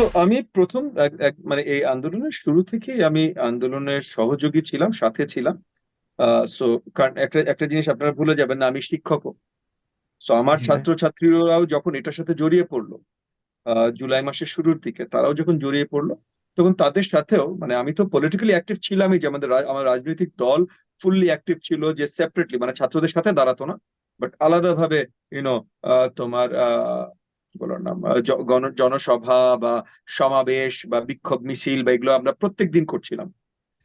তো আমি প্রথম মানে এই আন্দোলনের শুরু থেকেই আমি আন্দোলনের সহযোগী ছিলাম সাথে ছিলাম সো কারণ একটা একটা জিনিস আপনারা ভুলে যাবেন না আমি শিক্ষকও সো আমার জি ভাই। ছাত্রছাত্রীরাও যখন এটার সাথে জড়িয়ে পড়ল জুলাই মাসের শুরুর দিকে তারাও যখন জড়িয়ে পড়ল তখন তাদের সাথেও মানে আমি তো পলিটিক্যালি অ্যাক্টিভ ছিলামই যে আমাদের আমার রাজনৈতিক দল ফুললি অ্যাক্টিভ ছিল যে সেপারেটলি মানে ছাত্রদের সাথে দাঁড়াতো না বাট আলাদাভাবে ইউনো তোমার বলার নাম? জনসভা বা সমাবেশ বা বিক্ষোভ মিছিল বা এগুলো আমরা প্রত্যেক দিন করছিলাম।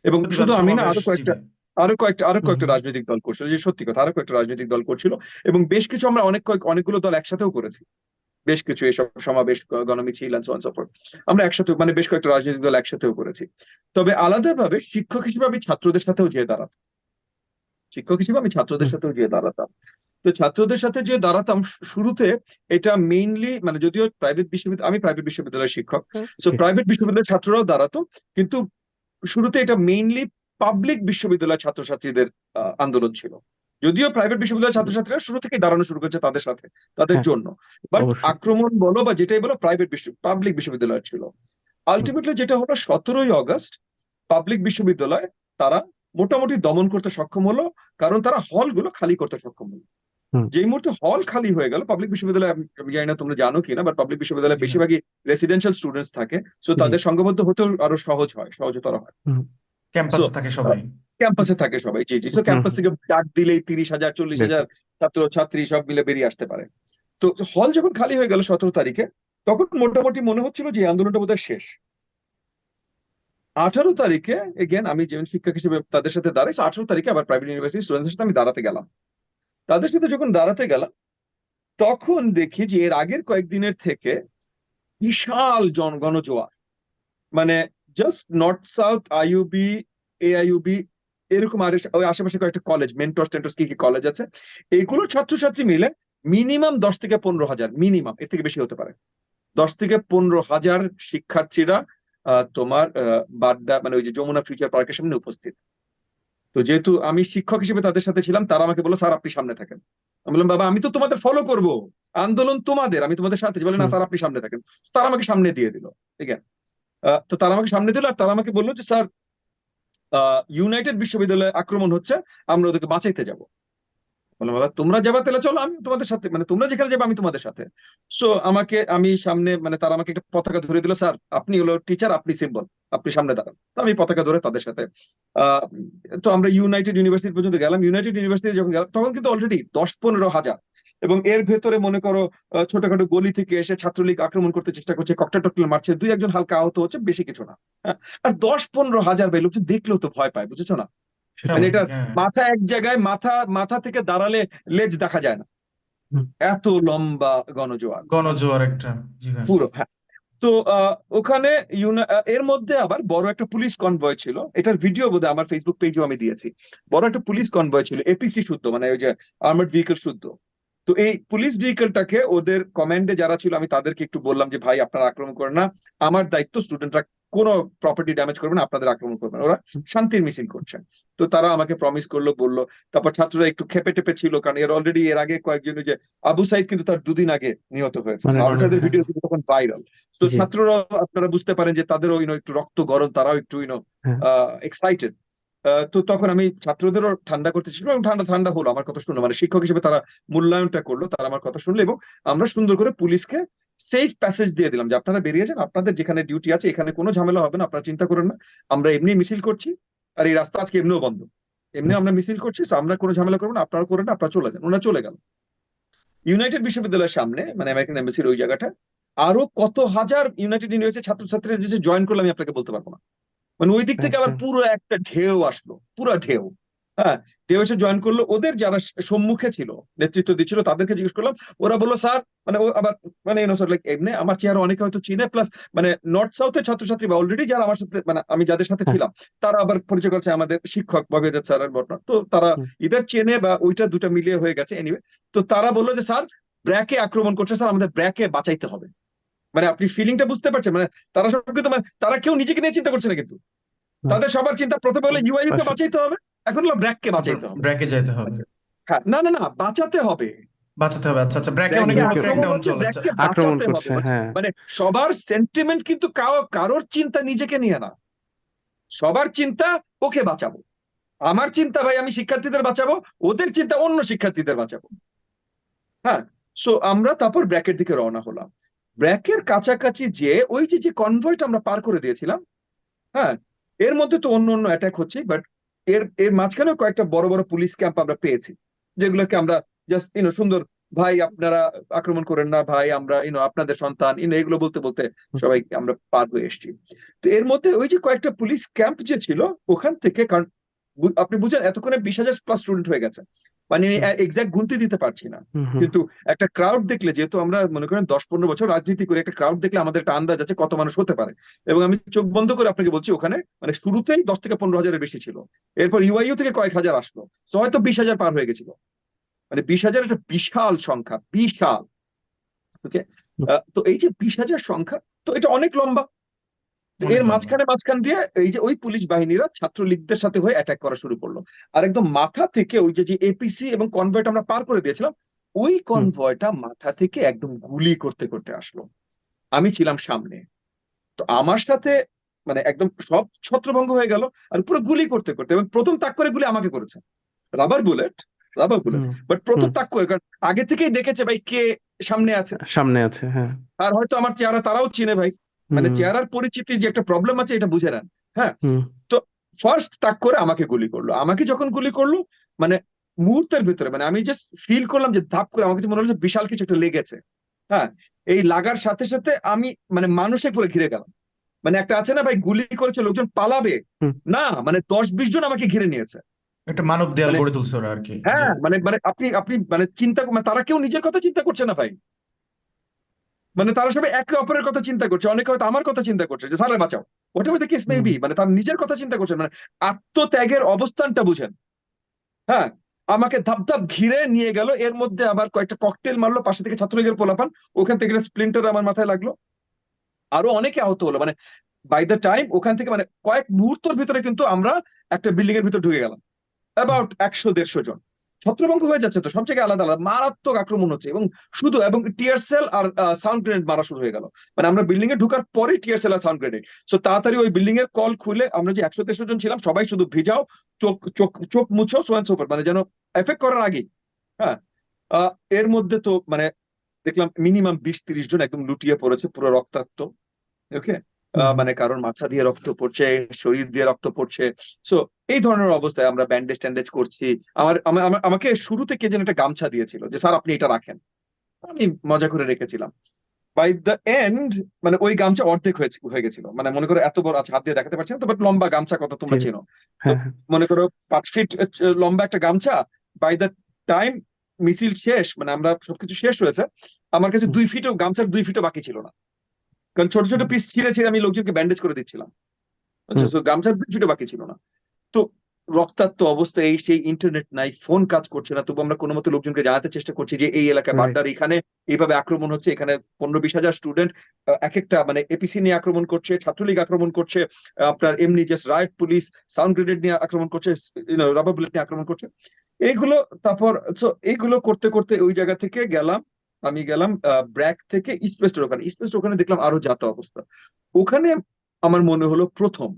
এবং শুধু আমি না আরও কয়েকটা আরও কয়েকটা আরও কয়েকটা রাজনৈতিক দল করছিল। যে সত্যি কথা আরও কয়েকটা রাজনৈতিক দল করছিল। এবং বেশ কিছু আমরা অনেক কয়েক অনেকগুলো দল একসাথেও করেছি। বেশ কিছু এসব সমাবেশ গণমিছিল। আমরা একসাথে মানে বেশ কয়েকটা রাজনৈতিক দল একসাথেও করেছি। তবে আলাদাভাবে শিক্ষক হিসেবে আমি ছাত্রদের সাথেও যেয়ে দাঁড়াতাম। শিক্ষক হিসেবে আমি ছাত্রদের সাথেও গিয়ে দাঁড়াতাম। তো ছাত্রদের সাথে যে দাঁড়াতাম শুরুতে এটা মেইনলি মানে যদিও প্রাইভেট বিশ্ববিদ্যালয় আমি প্রাইভেট বিশ্ববিদ্যালয়ের শিক্ষক সো প্রাইভেট বিশ্ববিদ্যালয়ের ছাত্ররাও দাঁড়াতো কিন্তু শুরুতে এটা মেইনলি পাবলিক বিশ্ববিদ্যালয়ের ছাত্রছাত্রীদের আন্দোলন ছিল। যদিও প্রাইভেট বিশ্ববিদ্যালয়ের ছাত্রছাত্রীরা শুরু থেকে দাঁড়ানো শুরু করেছে তাদের সাথে তাদের হ্যাঁ, জন্য। বাট আক্রমণ বলো বা যেটাই বলো প্রাইভেট বিশ্ব পাবলিক বিশ্ববিদ্যালয় ছিল। আলটিমেটলি যেটা হলো সতেরোই অগস্ট পাবলিক বিশ্ববিদ্যালয় তারা মোটামুটি দমন করতে সক্ষম হলো কারণ তারা হলগুলো খালি করতে সক্ষম হলো। যেই মুহূর্তে হল খালি হয়ে গেল পাবলিক বিশ্ববিদ্যালয় আমি জানি না তোমরা জানো কিনা বাট পাবলিক বিশ্ববিদ্যালয়ে। বেশিরভাগই রেসিডেন্সিয়াল স্টুডেন্টস থাকে সো তাদের সংঘবদ্ধ হতেও আরও সহজ হয় সহজতর হয়। ক্যাম্পাসে থাকে সবাই। ক্যাম্পাসে থাকে সবাই জি জি। সো ক্যাম্পাস থেকে ডাক দিলেই তিরিশ হাজার চল্লিশ হাজার ছাত্র ছাত্রী সব মিলে বেরিয়ে আসতে পারে। তো হল যখন খালি হয়ে গেল সতেরো তারিখে তখন মোটামুটি মনে হচ্ছিল যে আন্দোলনটা বোধহয় শেষ। আঠারো তারিখে এগেন আমি যেমন শিক্ষক হিসেবে তাদের সাথে দাঁড়াই আঠারো তারিখে আবার প্রাইভেট ইউনিভার্সিটি স্টুডেন্টসের সাথে আমি দাঁড়াতে গেলাম। তাদের সাথে যখন দাঁড়াতে গেলাম, তখন দেখি যে এর আগের কয়েকদিনের থেকে বিশাল জনগণ জোয়ার। মানে just north south IUB AIUB এরকম আর ওই আশেপাশে কয়েকটা কলেজ মেন্টস টেন্টস কি কি কলেজ আছে এইগুলোর ছাত্রছাত্রী মিলে মিনিমাম দশ থেকে পনেরো হাজার মিনিমাম এর থেকে বেশি হতে পারে। দশ থেকে পনেরো হাজার শিক্ষার্থীরা তোমার বাড্ডা মানে ওই যে যমুনা ফিউচার পার্কের সামনে উপস্থিত। তো যেহেতু আমি শিক্ষক হিসেবে তাদের সাথে ছিলাম তারা আমাকে বলল স্যার আপনি সামনে থাকেন। আমি বললাম বাবা আমি তো তোমাদের ফলো করব। আন্দোলন তোমাদের আমি তোমাদের সাথে আছি।" বলে না। স্যার আপনি সামনে থাকেন। তারা আমাকে সামনে দিয়ে দিল ঠিক আছে তো তারা আমাকে সামনে দিল আর তারা আমাকে বলল যে স্যার ইউনাইটেড বিশ্ববিদ্যালয়ে আক্রমণ হচ্ছে আমরা ওদেরকে বাঁচাইতে যাব। বললাম বাবা তোমরা যাবা, তাহলে চলো আমি তোমাদের সাথে মানে তোমরা যেখানে যাবে, আমি তোমাদের সাথে। সো আমাকে, আমি সামনে মানে তারা আমাকে একটা পতাকা ধরে দিল, স্যার, আপনি হলো টিচার আপনি সিম্বল আপনি সামনে দাঁড়ান। তো আমি পতাকা ধরে তাদের সাথে তো আমরা ইউনাইটেড ইউনিভার্সিটি পর্যন্ত গেলাম। ইউনাইটেড ইউনিভার্সিটি যখন গেলাম, তখন কিন্তু অলরেডি দশ পনেরো হাজার। এবং এর ভেতরে মনে করো ছোটখাটো গলি থেকে এসে ছাত্রলীগ আক্রমণ করতে চেষ্টা করছে ককটেল টকটেল মারছে, দুই একজন হালকা আহত হচ্ছে, বেশি কিছু না। আর দশ পনেরো হাজার ভাই লোকজন দেখলেও তো ভয় পায়, বুঝেছ না? মানে এটা হ্যাঁ। মাথা এক জায়গায় মাথা মাথা থেকে দাঁড়ালে লেজ দেখা যায় না। এত লম্বা গণজোয়ার। গণজোয়ার একটা পুরো হ্যাঁ। তো ওখানে এর মধ্যে আবার বড় একটা পুলিশ কনভয় ছিল। এটার ভিডিও বোধহয় আমার ফেসবুক পেজেও আমি দিয়েছি। বড় একটা পুলিশ কনভয় ছিল এপিসি শুদ্ধ মানে ওই যে আর্মার্ড ভেহিকল শুদ্ধ। তো এই পুলিশ ভেহিকলটাকে ওদের কমান্ডে যারা ছিল আমি তাদেরকে একটু বললাম যে ভাই আপনারা আক্রমণ করেন না। আমার দায়িত্ব স্টুডেন্টরা কোনো প্রপার্টি ড্যামেজ করবে না আপনাদের আক্রমণ করবে না। ওরা শান্তির মিছিল করছেন তো তারা আমাকে প্রমিস করল বলল তারপর ছাত্ররা একটু খেপে টেপে ছিল কারণ এর অলরেডি এর আগে কয়েকজন যে আবু সাইদ কিন্তু তার দুদিন আগে নিহত হয়েছে। আবু হ্যাঁ। ভিডিও কিন্তু তখন ভাইরাল তো ছাত্ররাও ছাত্ররা আপনারা বুঝতে পারেন যে তাদেরও একটু রক্ত গরম তারাও একটু ইনো হ্যাঁ। এক্সাইটেড তো তখন আমি ছাত্রদেরও ঠান্ডা করতে ছিল এবং ঠান্ডা ঠান্ডা হলো। আমার কথা শুনলো। মানে শিক্ষক হিসেবে তারা মূল্যায়নটা করল, তারা আমার কথা শুনলো এবং আমরা সুন্দর করে পুলিশকে সেফ প্যাসেজ দিয়ে দিলাম যে আপনারা বেরিয়ে যান, আপনাদের যেখানে ডিউটি আছে, এখানে কোনো ঝামেলা হবে না, আপনারা চিন্তা করেন না। আমরা এমনি মিছিল করছি আর এই রাস্তা আজকে এমনিও বন্ধ। এমনি আমরা মিছিল করছি আমরা কোনো ঝামেলা করব না আপনারা করেন না, আপনারা চলে যান। ওনারা চলে গেল। ইউনাইটেড বিশ্ববিদ্যালয়ের সামনে মানে আমেরিকান এম্বাসির ওই জায়গাটা, আরও কত হাজার ইউনাইটেড ইউনিভার্সিটি ছাত্রছাত্রীরা যে জয়েন করল আমি আপনাকে বলতে পারব না। মানে ওই দিক থেকে আবার আচ্ছা। পুরো একটা ঢেউ আসলো পুরো ঢেউ হ্যাঁ ঢেউ এসে জয়েন করল ওদের যারা সম্মুখে ছিল নেতৃত্ব দিচ্ছিল তাদেরকে জিজ্ঞেস করলাম ওরা বলল স্যার মানে ও আবার মানে লাইক এমনি আমার চেহারা অনেকে হয়তো চিনে প্লাস মানে নর্থ সাউথের ছাত্রছাত্রী বা অলরেডি যারা আমার সাথে মানে আমি যাদের সাথে হ্যাঁ। ছিলাম তারা আবার পরিচয় করছে আমাদের শিক্ষক ববিদার স্যার আর বটনা তো তারা। ইদার চেনে বা ওইটা দুটা মিলিয়ে হয়ে গেছে এনিওয়ে তো তারা বলল যে স্যার ব্র্যাকে আক্রমণ করছে স্যার আমাদের ব্র্যাকে বাঁচাইতে হবে মানে আপনি ফিলিংটা বুঝতে পারছেন মানে তারা সব কিন্তু মানে তারা কেউ নিজেকে নিয়ে চিন্তা করছে না কিন্তু। তাদের সবার চিন্তা প্রথমে হলো ইউআইইউ কে বাঁচাইতে হবে এখন হলো ব্র্যাককে বাঁচাইতে হবে। ব্র্যাকে যাইতে হবে। হ্যাঁ না না না বাঁচাতে হবে। বাঁচাতে হবে আচ্ছা আচ্ছা ব্র্যাকে অনেক ব্র্যাকে- ক্র্যাকডাউন চলে। আক্রমণ করছে হ্যাঁ। মানে সবার সেন্টিমেন্ট কিন্তু কাও কারোর চিন্তা নিজেকে নিয়ে না। সবার চিন্তা ওকে বাঁচাবো। আমার চিন্তা ভাই আমি শিক্ষার্থীদের বাঁচাবো ওদের চিন্তা অন্য শিক্ষার্থীদের বাঁচাবো। হ্যাঁ সো আমরা তারপর ব্র্যাকের দিকে রওনা হলাম। ব্র্যাকের কাছাকাছি যে ওই যে যে কনভয়েটা আমরা পার করে দিয়েছিলাম হ্যাঁ এর মধ্যে তো অন্য অন্য অ্যাটাক হচ্ছে বাট এর এর মাঝখানেও কয়েকটা বড় বড় পুলিশ ক্যাম্প আমরা পেয়েছি, যেগুলোকে আমরা জাস্ট ইউনো সুন্দর, ভাই, আপনারা আক্রমণ করেন না, ভাই, আমরা ইউনো আপনাদের সন্তান ইউনো এগুলো বলতে বলতে সবাই আমরা পার হয়ে এসেছি। তো এর মধ্যে ওই যে কয়েকটা পুলিশ ক্যাম্প যে ছিল, ওখান থেকে কারণ, আপনি বুঝেন, এতক্ষণে বিশ হাজার প্লাস স্টুডেন্ট হয়ে গেছে। মানে এক্সাক্ট গুনতে দিতে পারছি না। কিন্তু একটা ক্রাউড দেখলে যেহেতু আমরা মনে করেন দশ পনেরো বছর রাজনীতি করে একটা ক্রাউড দেখলে আমাদের একটা আন্দাজ আছে কত মানুষ হতে পারে। এবং আমি চোখ বন্ধ করে আপনাকে বলছি ওখানে মানে শুরুতেই দশ থেকে পনেরো হাজারের বেশি ছিল। এরপর ইউআইইউ থেকে কয়েক হাজার আসলো। তো হয়তো বিশ হাজার পার হয়ে গেছিল। মানে বিশ হাজার একটা বিশাল সংখ্যা বিশাল। ওকে তো এই যে বিশ হাজার সংখ্যা তো এটা অনেক লম্বা। এর মাঝখানে মাঝখান দিয়ে এই যে ওই পুলিশ বাহিনীরা ছাত্রলীগদের সাথে হয়ে অ্যাটাক করা শুরু করল। আর একদম মাথা থেকে ওই যে যে এপিসি এবং কনভয়েট আমরা পার করে দিয়েছিলাম ওই কনভয়টা মাথা থেকে একদম গুলি করতে করতে আসলো। আমি ছিলাম সামনে। তো আমার সাথে মানে একদম সব ছত্রভঙ্গ হয়ে গেল আর পুরো গুলি করতে করতে এবং প্রথম তাক করে গুলি আমাকে করেছে। Rubber bullet rubber bullet but প্রথম। তাক করে কারণ আগে থেকেই দেখেছে ভাই কে সামনে আছে। সামনে আছে হ্যাঁ। আর হয়তো আমার চেহারা তারাও চিনে ভাই। মানে চেহারার পরিচিতির যে একটা প্রবলেম আছে এটা বুঝে নেন। হ্যাঁ? তো ফার্স্ট তাক করে আমাকে গুলি করল। আমাকে যখন গুলি করল মানে মুহূর্তের ভিতরে মানে আমি জাস্ট ফিল করলাম যে ধাপ করে আমার কাছে মনে হলো যে বিশাল কিছু একটা লেগেছে। হ্যাঁ? এই লাগার সাথে সাথে আমি মানে মানুষে পুরো ঘিরে গেলাম। মানে একটা আছে না ভাই গুলি করেছে লোকজন পালাবে। না মানে দশ বিশ জন আমাকে ঘিরে নিয়েছে। একটা মানব দেয়াল মানে- গড়ে তুলছে ওরা আর কি। হ্যাঁ মানে মানে আপনি আপনি মানে চিন্তা মানে তারা কেউ নিজের কথা চিন্তা করছে না ভাই। মানে তারা সবাই একে অপরের কথা চিন্তা করছে অনেকে হয়তো আমার কথা চিন্তা করছে যে স্যারে বাঁচাও। Whatever case may be মানে তার নিজের কথা চিন্তা করছে মানে আত্মত্যাগের অবস্থানটা বুঝেন। হ্যাঁ আমাকে ধাপ ধাপ ঘিরে নিয়ে গেল এর মধ্যে আবার কয়েকটা ককটেল মারলো পাশে থেকে ছাত্রলীগের পোলাপান ওখান থেকে স্প্লিন্টার আমার মাথায় লাগল। আরও অনেকে আহত হলো মানে বাই দ্য টাইম ওখান থেকে মানে কয়েক মুহূর্তের ভিতরে কিন্তু আমরা একটা বিল্ডিং এর ভিতরে ঢুকে গেলাম। অ্যাবাউট একশো দেড়শো জন। ছত্রভঙ্গ হয়ে যাচ্ছে তো সব জায়গায় আলাদা আলাদা, মারাত্মক আক্রমণ হচ্ছে এবং শুধু, এবং টিয়ার সেল আর সাউন্ড গ্রেনেড মারা শুরু হয়ে গেল। মানে আমরা বিল্ডিং এ ঢুকার পরে টিয়ার সেল আর সাউন্ড গ্রেনেড সো তাড়াতাড়ি ওই বিল্ডিং এর কল খুলে আমরা যে একশো দেড়শো জন ছিলাম, সবাই শুধু ভিজাও, চোখ চোখ চোখ মুছো সোয়ান সোফার মানে যেন এফেক্ট করার আগে হ্যাঁ। এর মধ্যে তো মানে দেখলাম মিনিমাম বিশ তিরিশ জন একদম লুটিয়ে পড়েছে, পুরো রক্তাক্ত। ওকে। মানে কারোর মাথা দিয়ে রক্ত পড়ছে শরীর দিয়ে রক্ত পড়ছে। সো এই ধরনের অবস্থায় আমরা ব্যান্ডেজ ট্যান্ডেজ করছি। আমার আমা- আমা- আমাকে শুরুতে কে যেন একটা গামছা দিয়েছিল যে স্যার আপনি এটা রাখেন। আমি মজা করে রেখেছিলাম। বাই দ্য এন্ড মানে ওই গামছা অর্ধেক হয়ে গেছিল। মানে মনে করো এত বড় আচ্ছা হাত দিয়ে দেখাতে পারছি না তো বাট লম্বা গামছা কত তোমরা। চেনো। হ্যাঁ হ্যাঁ, মনে করো পাঁচ ফিট লম্বা একটা গামছা বাই দ্য টাইম মিছিল শেষ মানে আমরা সবকিছু শেষ হয়েছে আমার কাছে। দুই ফিটও গামছার দুই ফিটও বাকি ছিল না। কারণ ছোট ছোট পিস ছিঁড়ে ছিঁড়ে আমি লোকজনকে ব্যান্ডেজ করে দিচ্ছিলাম আচ্ছা। গামছার দুই ফিটও বাকি ছিল না তো রক্তাক্ত অবস্থায় এই সেই ইন্টারনেট নাই ফোন কাজ করছে না তবু আমরা কোনো মতো লোকজনকে জানাতে চেষ্টা করছি যে এই এলাকায়. বাড্ডার এখানে এইভাবে আক্রমণ হচ্ছে এখানে পনেরো বিশ হাজার স্টুডেন্ট এক একটা মানে এপিসি নিয়ে আক্রমণ করছে ছাত্রলীগ আক্রমণ করছে আপনার এমনি just right police sound grenade নিয়ে আক্রমণ করছে রাবার বুলেট নিয়ে আক্রমণ করছে এইগুলো তারপর এইগুলো করতে করতে ওই জায়গা থেকে গেলাম আমি গেলাম ব্র্যাক থেকে ইস্ট ওখানে। ইস্ট ওখানে দেখলাম আরও যাতা অবস্থা। ওখানে আমার মনে হলো প্রথম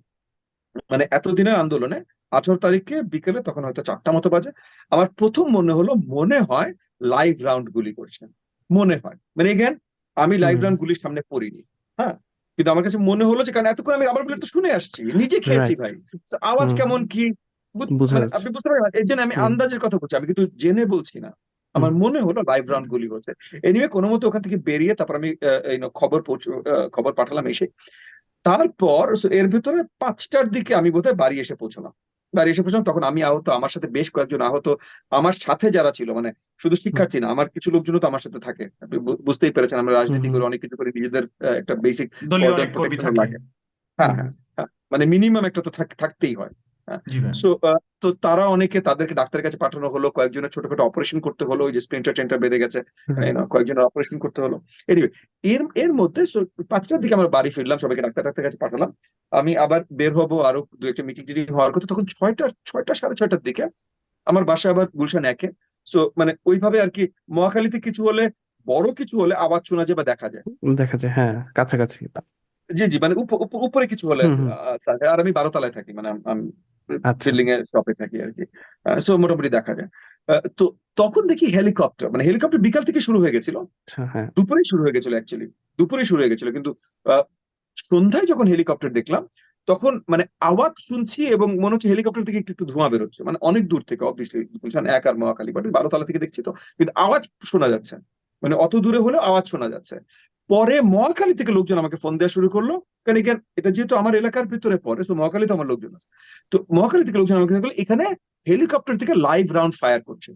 মানে এতদিনের আন্দোলনে আঠারো তারিখে বিকেলে তখন হয়তো চারটা মতো বাজে আমার প্রথম মনে হলো মনে হয় লাইভ রাউন্ড গুলি করছেন মনে হয়। মানে এগেন আমি লাইভ রাউন্ড গুলির সামনে পড়িনি। হ্যাঁ? কিন্তু আমার কাছে মনে হলো যে কারণ এতক্ষণ আমি রাবার বুলেট তো শুনে আসছি নিজে খেয়েছি ভাই। আওয়াজ কেমন কি? মানে আপনি বুঝতে পারেন এর জন্য আমি আন্দাজের কথা বলছি আমি কিন্তু জেনে বলছি না। আমার মনে হলো লাইভ রাউন্ড গুলি হচ্ছে। এনিওয়ে কোনো মতো ওখান থেকে বেরিয়ে তারপর আমি খবর খবর পাঠালাম এসে। তারপর এর ভিতরে পাঁচটার দিকে আমি বোধহয় বাড়ি এসে পৌঁছলাম। বাড়ি এসে পৌঁছলাম তখন আমি আহত আমার সাথে বেশ কয়েকজন আহত আমার সাথে যারা ছিল মানে শুধু শিক্ষার্থী না আমার কিছু লোকজনও তো আমার সাথে থাকে। আপনি বুঝতেই পেরেছেন আমরা রাজনীতি করে অনেক কিছু করে নিজেদের একটা বেসিক। হ্যাঁ হ্যাঁ হ্যাঁ। মানে মিনিমাম একটা তো থাক- থাকতেই হয়। সো তো তারা অনেকে তাদেরকে ডাক্তারের কাছে পাঠানো হলো কয়েকজনের ছোটখাটো অপারেশন করতে হলো ওই যে স্প্লিন্টার টেন্টার বেঁধে গেছে. কয়েকজনের অপারেশন করতে হলো। এনিওয়ে এর এর মধ্যে পাঁচটার দিকে আমরা বাড়ি ফিরলাম সবাইকে ডাক্তার ডাক্তার কাছে পাঠালাম। আমি আবার বের হব আরও দু একটা মিটিং টিটিং হওয়ার কথা। তখন ছয়টা ছয়টা সাড়ে ছয়টার দিকে আমার বাসা আবার গুলশান একে। সো মানে ওইভাবে আর কি মহাখালীতে কিছু হলে বড় কিছু হলে আওয়াজ শোনা যায় বা দেখা যায়। দেখা যায় হ্যাঁ কাছাকাছি। জি জি মানে উপ- উপ- উপরে কিছু হলে। আর আমি বারো তলায় থাকি মানে আমি বিল্ডিং এর শপে থাকি আর কি সো মোটামুটি দেখা যায়। তো তখন দেখি হেলিকপ্টার মানে হেলিকপ্টার বিকাল থেকে শুরু হয়ে গেছিল। আচ্ছা হ্যাঁ। দুপুরেই শুরু হয়ে গেছিল অ্যাকচুয়ালি দুপুরেই শুরু হয়ে গেছিল কিন্তু আহ, সন্ধ্যায় যখন হেলিকপ্টার দেখলাম তখন মানে আওয়াজ শুনছি এবং মনে হচ্ছে হেলিকপ্টার থেকে একটু একটু ধোঁয়া বেরোচ্ছে। মানে অনেক দূর থেকে অবভিয়াসলি গুলশান এক আর মহাখালী বাট বারো তলা থেকে দেখছি তো কিন্তু আওয়াজ শোনা যাচ্ছে মানে অত দূরে হলেও আওয়াজ শোনা যাচ্ছে। পরে মহাখালী থেকে লোকজন আমাকে ফোন দেওয়া শুরু করল। কারণ এখানে এটা যেহেতু আমার এলাকার ভিতরে পড়ে তো মহাখালী তো আমার লোকজন আছে। তো মহাখালী থেকে লোকজন আমাকে এখানে হেলিকপ্টার থেকে লাইভ রাউন্ড ফায়ার করছে।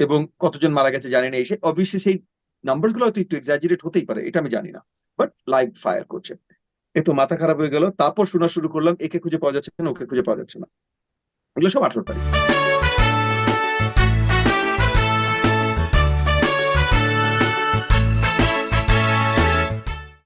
এবং কতজন মারা গেছে জানি না এসে অবভিয়াসলি সেই নাম্বারগুলো হয়তো একটু এক্সাজারেট হতেই পারে, এটা আমি জানি না। বাট লাইভ ফায়ার করছে। এ তো মাথা খারাপ হয়ে গেল, তারপর শোনা শুরু করলাম, একে খুঁজে পাওয়া যাচ্ছে না, ওকে খুঁজে পাওয়া যাচ্ছে না। এগুলো সব আঠারো তারিখ।